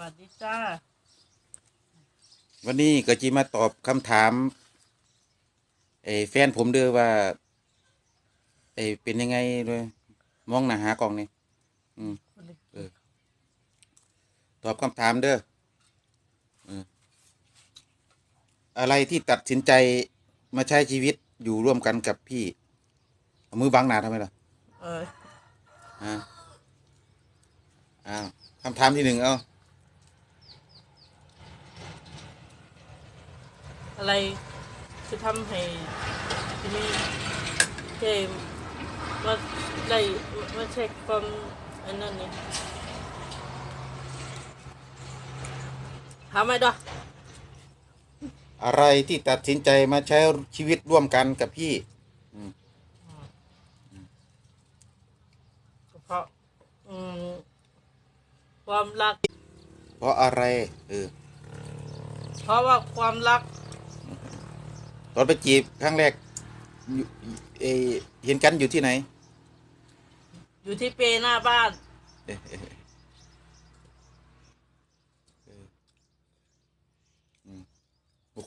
วัสดีจ้า วันนี้ก็จีมาตอบคำถามไอ้แฟนผมเด้อว่าไอ้เป็นยังไงด้วยมองหน้าหากล่องนี่อืมเออตอบคำถามเด้อเอออะไรที่ตัดสินใจมาใช้ชีวิตอยู่ร่วมกันกับพี่เอามือบังหน้าทำไมล่ะ เออ อ่าอ้าวคำถามที่หนึ่งเอา อะไรจะทำให้ที่นี่เจมว่าได้ว่าเช็คความอันนั้นนี่ทำไมดอกอะไรที่ตัดสินใจมาใช้ชีวิตร่วมกันกับพี่เพราะอืมความรัก เพราะอะไรเออเพราะว่าความรักต อนไปจีบครั้งแรกอยู่เอ่อเห็นกันอยู่ที่ไหน อยู่ที่เปหน้าบ้าน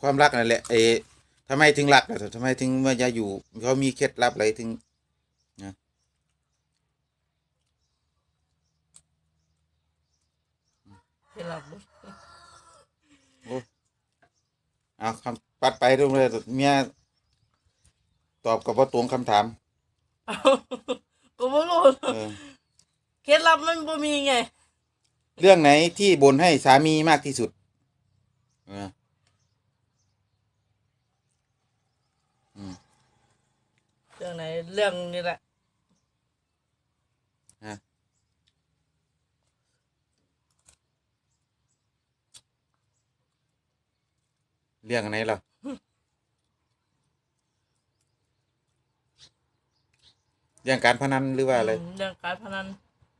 ความรักนั่นแหละเออทำไมถึงรักล่ะทำไมถึงมาจะอยู่เขามีเคล็ดลับอะไรถึงนะที่เราโอ้เอาคำ ปัดไปตรงเลยเมียตอบกับว่าตรงคำถามเอากูไม่รู้เออเคล็ดลับมันบ่มีไง เรื่องไหนที่บ่นให้สามีมากที่สุดเอออืม เรื่องไหนเรื่องนี้แหละเรื่องไหนล่ะ เรื่องการพนันหรือว่าอะไรอืมเรื่องการพนัน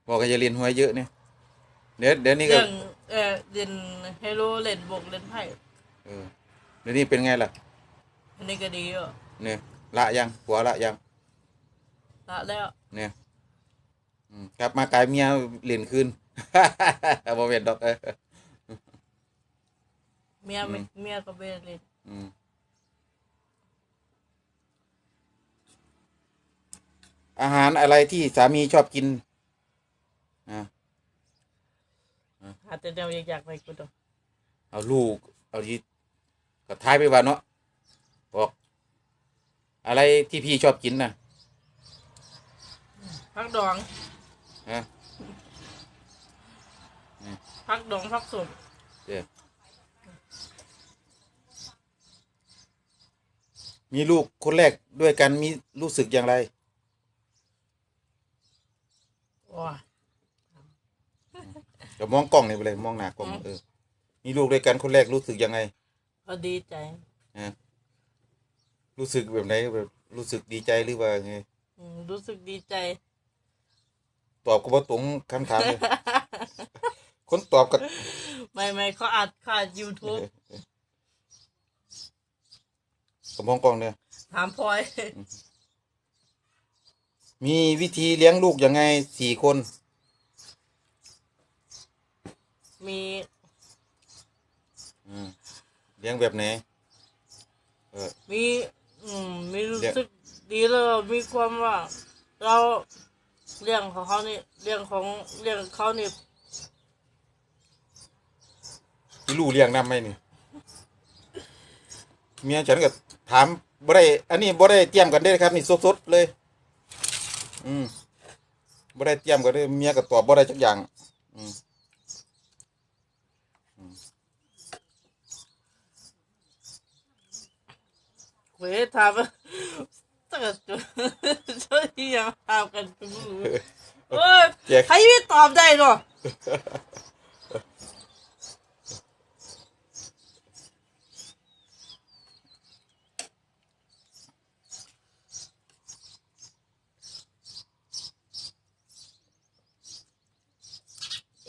บอกก็จะเรียนหวยเยอะเนี่ยเดี๋ยวเดี๋ยวนี้ก็เรื่องเออเล่นไฮโลเล่นบกเล่นไพ่เออเดี๋ยวนี้เป็นไงล่ะอันนี้ก็ดีอะเนี่ยละยังผัวละยังละแล้วเนี่ยอืมกลับมากลายเมียเล่นคืนบ่เป็นดอกเออเมียไม่อืมเมียก็ไปเล่นอืม อาหารอะไรที่สามีชอบกินอ่าหาแต่เดียวอยากๆไปกูต้องเอาลูก เอาที่ก็ทายไปว่าเนาะบอกอะไรที่พี่ชอบกินน่ะพักดองฮะพักดองพักสมเดี๋ยวมีลูกคนแรกด้วยกันมีรู้สึกอย่างไร ว้า จะมองกล้องนี่ไปเลยมองหน้ากล้องอืมเออมีลูกด้วยกันคนแรกรู้สึกยังไง ก็ดีใจฮะรู้สึกแบบไหนแบบรู้สึกดีใจหรือว่าไงอืมรู้สึกดีใจ ตอบก็บ่ตรงคำถามเลยคนตอบก็ไม่ไม่เขาอัดขาด YouTube ก็มองกล้องเนี่ยถามพลอย มีวิธีเลี้ยงลูกยังไงสี่คน มีอืมเลี้ยงแบบไหนเออ มีอืมมีรู้เดี๋ยวสึกดีแล้วมีความว่า เราเรื่องของเขานี่เรื่องของเรื่องเขานี่ที่ลูกเลี้ยงนำไหมนี่เมียฉันก็ถามบ่ได้อันนี้บ่ได้เตรียมกันได้ครับ นี่สดๆเลย อืมบ่ได้เตรียมกันเลยเมียก็ตอบบ่ได้จักอย่าง อืม เว้ยถามว่าถ้าเกิดจะช่วยยังถามกันกูไม่รู้เอ้ยแจ็คใครไม่ตอบได้เนาะ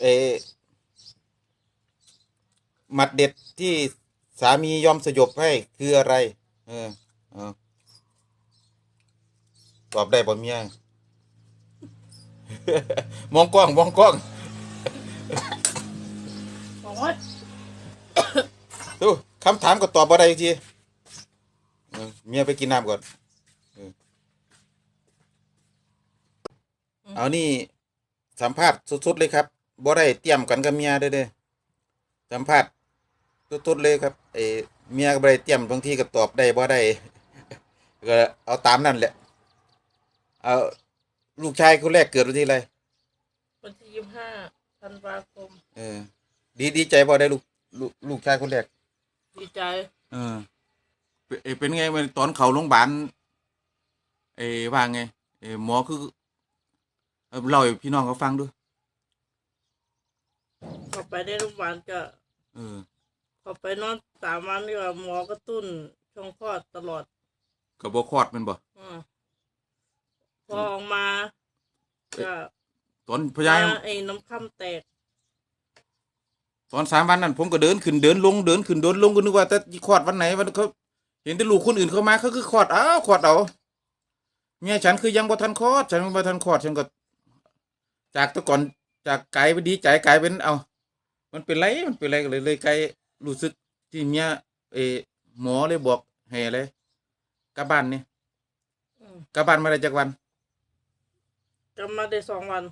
เออหมัดเด็ดที่สามียอมสยบให้คืออะไร เออเอา ตอบได้บ่เมียมองกล้องมองกล้องโอ้ยดูคำถามก็ตอบบ่ได้ทีเออเมียไปกินน้ำก่อนเออเอานี่สัมภาษณ์สุดๆเลยครับบ่ได้เตรียมกันกับเมียเด้อเด้อสัมภาษณ์สุดๆเลยครับเออเมียก็บ่ได้เตรียมบางทีก็ตอบได้บ่ได้ ก็เอาตามนั่นแหละ เอาลูกชายคนแรกเกิดวันที่อะไร วันที่ยี่ห้าธันวาคม เออ ดีดีใจบ่ได้ลูกลูกลูกชายคนแรก ดีใจ เออ เป็นเอ่อเป็นไงมันตอนเขาโรงพยาบาลเออว่าไงเออหมอคือเออเล่าให้พี่น้องเขาฟังด้วยเข้าไปในโรงพยาบาลก็เออเข้าไปนอนสามวันนี่ว่าหมอกระตุ้นช่องคลอดตลอด ก็บ่คลอดแมันบ่อมพอออกมาก็ตอนพยายามไอ้น้ำค่ำแตก ตอนสามวันนั้นผมก็เดินขึ้นเดินลงเดินขึ้นเดินลงก็นึกว่าจะคลอดวันไหนวันเขาเห็นแต่ลูกคนอื่นเขามาเขาคือคลอดอ้าวคลอดเอาเมียฉันคือยังบ่ทันคลอด ฉันบ่ทันคลอดฉันก็ จากแตะก่อนจากไกลไปดีใจกลายเป็นเอา มันเป็นไรมันเป็นไรก็เลยเลยไกลรู้สึกที่เมียเออหมอเลยบอกให้อะไร กลับบ้านนี่อืมกลับบ้านมาได้จากวันก็มาได้สองวัน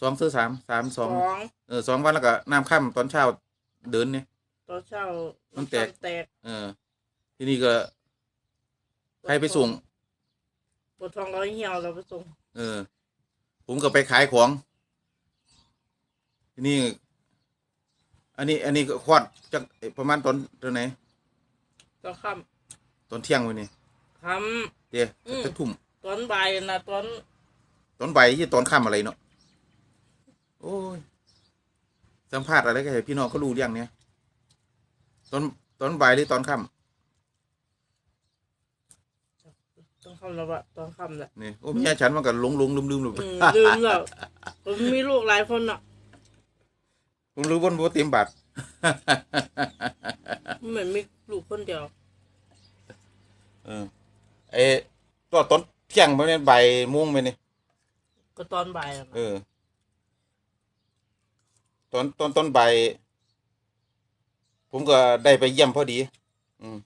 สองซื้อสามสามสสอองงเออสองวันแล้วก็น้ำค่ำตอนเช้าเดินเนี่ย ตอนเช้ามันแตกำค่ำแตกเออ ที่นี่ก็ใครไปส่ง ปวดท้องร้อยเหี่ยวเราไปส่งเออ ผมก็ไปขายของที่นี่อันนี้ อันนี้ก็คลอดจากประมาณตอนตอนไหนตอนค่ ตอนเที่ยงวันนี้ำค่เดี๋ยวอืม จะทุ่มำตอนบ่ายนะตอนตอนบ่ายที่ตอนค่ำอะไรเนาะโอ้ยสัมภาษณ์อะไรก็ให้พี่น้องเขารู้เรื่องเนี้ยตอนตอนบ่ายหรือตอนค่ตอนค่ำแล้วอะตอนค่ำแหละำนี่โอ้เมียฉันมันก็หลงหลงลืมลืมลืมอืมลืมแล้วผมมีลูกหลายคนอะผมรู้ว่าบ่เต็มบาท เหมือนมีลูกคนเดียว เออไอ้ตอนตอนเที่ยงไปเนี่ยบ่ายโมงไปเนี่ยก็ตอนบ่ายอะเออตอนตอนตอนบ่ายผมก็ได้ไปเยี่ยมพอดี อืม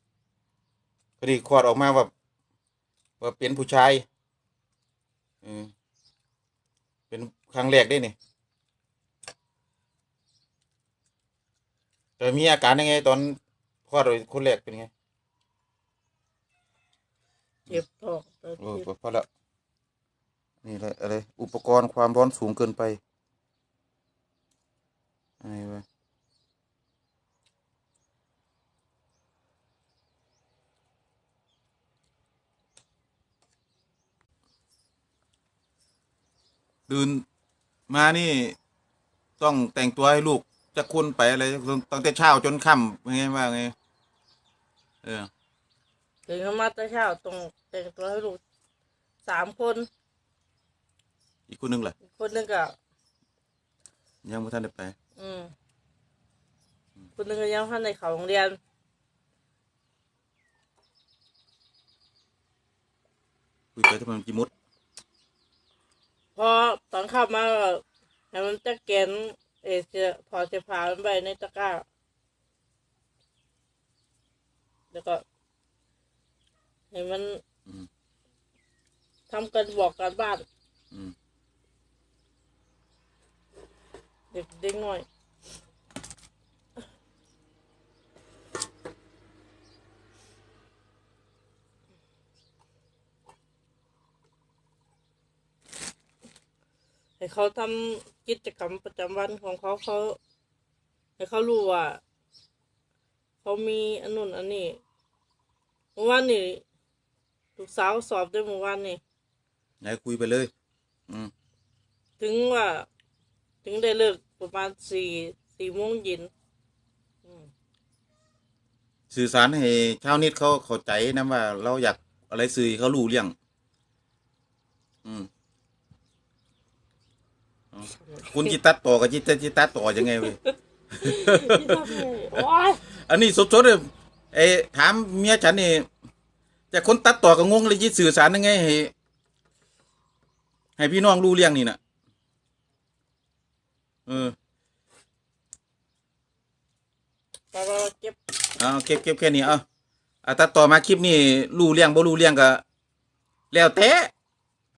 พอดีคลอดออกมาว่าว่าเป็นผู้ชายเออเป็นครั้งแรกได้นี่แต่มีอาการยังไง ตอนคลอดคนแรกเป็นไง เจ็บท้องตอนโอ้ที่พอแล้วนี่แหละอะไรอุปกรณ์ความร้อนสูงเกินไปอะไรวะตื่นมานี่ ต้องแต่งตัวให้ลูกจะคุณไปอะไรตั้งแต่เช้าจนค่ำเป็นไงว่าไง เออตื่นขึ้นมาแต่เช้าต้อง แต่งตัวให้ลูกสามคน อีกคนหนึงแหละอีกคนหนึงก็ยังไม่ทันได้ไป อืมคนหนึงก็ยังท่านในเขาโรงเรียนคุยไปทำไมมันกี่มุดพอตอนเข้ามาก็ให้มันจะแกนเอเสียถอดเสื้อผ้ามันไปในตะกร้า แล้วก็ให้มันอืม ทำกันบอกการบ้านอืม เด็กเด็กน้อย ให้เขาทำกิจกรรมประจำวันของเขาเขาให้เขารู้ว่า เขามีอันนู้นอันนี้เมื่อวานนี่ลูกสาวสอบด้วยเมื่อวานนี่ ไหนคุยไปเลย อืมถึงว่า ถึงได้เลิกประมาณสี่สี่โมงเย็นอืมสื่อสารให้ชาวเน็ตเขาเข้าใจนะว่า เราอยากอะไรสื่อให้เขารู้เรื่อง อืมเอาคุณจิตัดต่อกับจิตจิตัดต่อยังไงเว้ย ที่ทำไงโอ้ยอันนี้สดๆเลยเอ้ถามเมียฉันนี่แต่คนตัดต่อก็งงเลยจิสื่อสารยังไงให้ ให้พี่น้องรู้เรื่องนี่นะเออแต่ว่าเก็บเอเก็บเก็บแค่นี้เอาอะตัดต่อมาคลิปนี้รู้เรื่องบ่รู้เรื่องก็แล้วแต่